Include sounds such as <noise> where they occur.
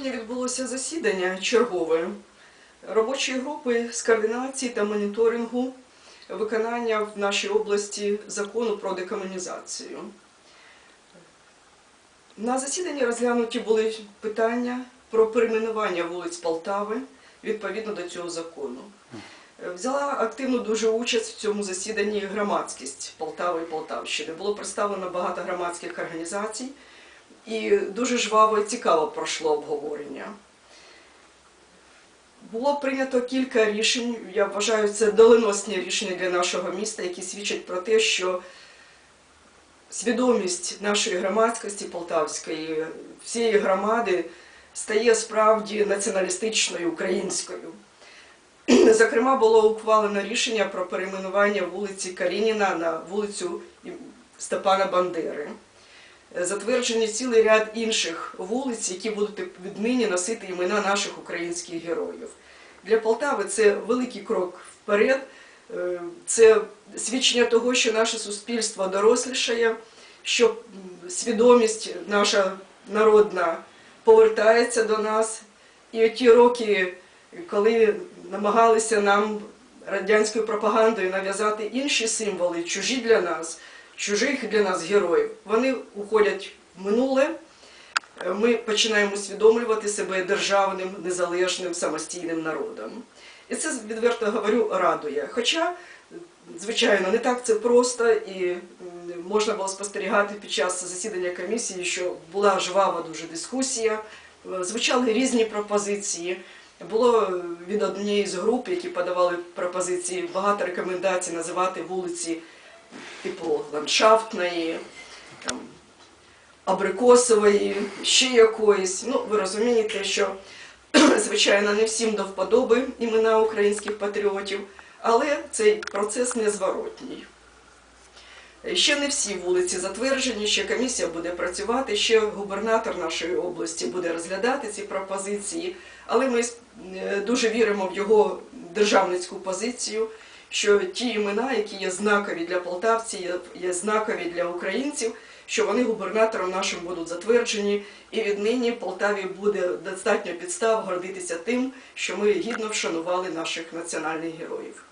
Сьогодні відбулося засідання чергове робочої групи з координації та моніторингу виконання в нашій області закону про декомунізацію. На засіданні розглянуті були питання про перейменування вулиць Полтави відповідно до цього закону. Взяла активну дуже участь в цьому засіданні громадськість Полтави і Полтавщини. Було представлено багато громадських організацій і дуже жваво і цікаво пройшло обговорення. Було прийнято кілька рішень, я вважаю, це доленосні рішення для нашого міста, які свідчать про те, що свідомість нашої громадськості полтавської, всієї громади стає справді націоналістичною українською. <clears throat> Зокрема, було ухвалено рішення про перейменування вулиці Калініна на вулицю Степана Бандери. Затверджені цілий ряд інших вулиць, які будуть віднині носити імена наших українських героїв. Для Полтави це великий крок вперед. Е, Це свідчення того, що наше суспільство дорослішає, що свідомість наша народна повертається до нас. І ті роки, коли намагалися нам радянською пропагандою нав'язати інші символи, чужі для нас, чужих для нас героїв, вони уходять в минуле. Ми починаємо усвідомлювати себе державним, незалежним, самостійним народом. І це, відверто говорю, радує. Хоча, звичайно, не так це просто, і можна було спостерігати під час засідання комісії, що була жвава дуже дискусія, е, звучали різні пропозиції. Було від однієї з груп, які подавали пропозиції, багато рекомендацій називати вулиці типу ландшафтної, там, абрикосової, ще якоїсь. Ну, ви розумієте, що, <clears throat> звичайно, не всім до вподоби імена українських патріотів, але цей процес незворотній. Ще не всі вулиці затверджені, ще комісія буде працювати, ще губернатор нашої області буде розглядати ці пропозиції, але ми е, дуже віримо в його державницьку позицію, що ті імена, які є знакові для полтавців, є- знакові для українців, що вони губернатором нашим будуть затверджені, і віднині Полтаві буде достатньо підстав гордитися тим, що ми гідно вшанували наших національних героїв.